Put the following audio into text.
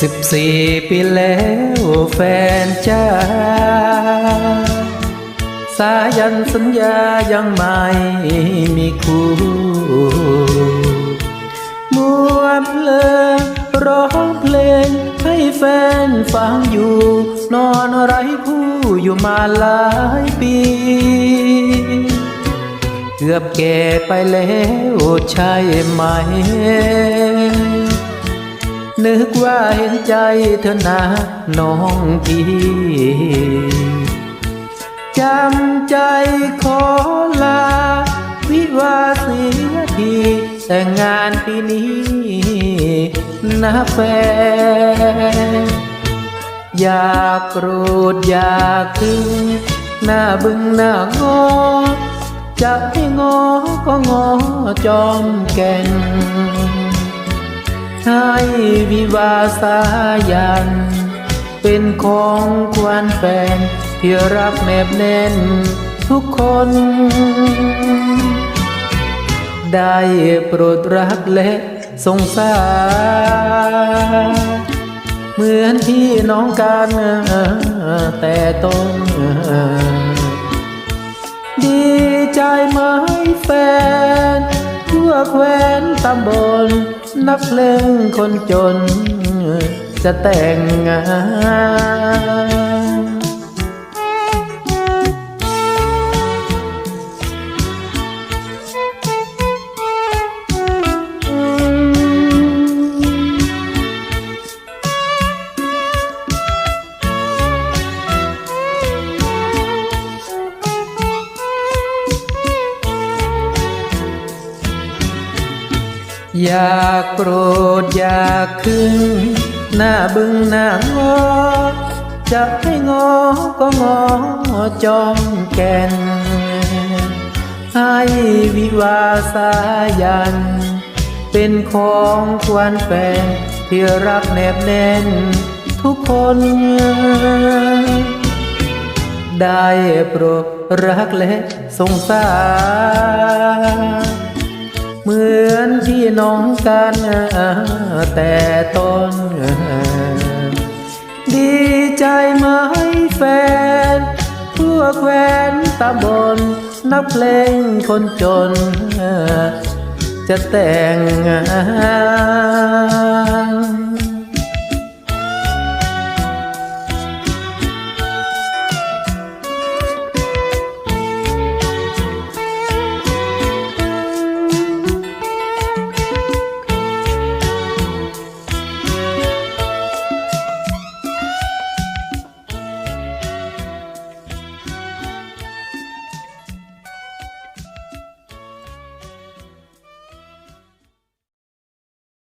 สิบสี่ปีแล้วแฟนจ้า สายันสัญญายังไม่มีคู่มวเพลิงร้องเพลงให้แฟนฟังอยู่ นอนไร้คู่อยู่มาหลายปี เกือบแก่ไปแล้วใช่ไหม นึกว่าเห็นใจเธอนะน้องพี่จำใจขอลา วิวาเสียทีแต่งงานปีนี้นะแฟนอยากโกรธอยากถึง หน้าบึงหน้างอ จะให้งอก็งอจอมแก่น ให้วิวาสายัน เป็นของควรแฟนที่รักแนบแน่นทุกคน ได้โปรดรักและสงสารเหมือนพี่น้องกันแต่ต้นดีใจไหมแฟนทั่วแคว้นตำบล นักเลงคนจนจะแต่งงาน อยากโกรธอยากขึ้น หน้าบึ้งหน้างอ จะให้งอก็งอจอมแก่น ให้วิวาสายัน เป็นของควรแฟนที่รักแนบแน่นทุกคน ได้โปรดรักและสงสาร เหมือนพี่น้องกันแต่ต้นดีใจไหมแฟนทั่วแคว้นตาบน นักเพลงคนจน จะแต่งงาน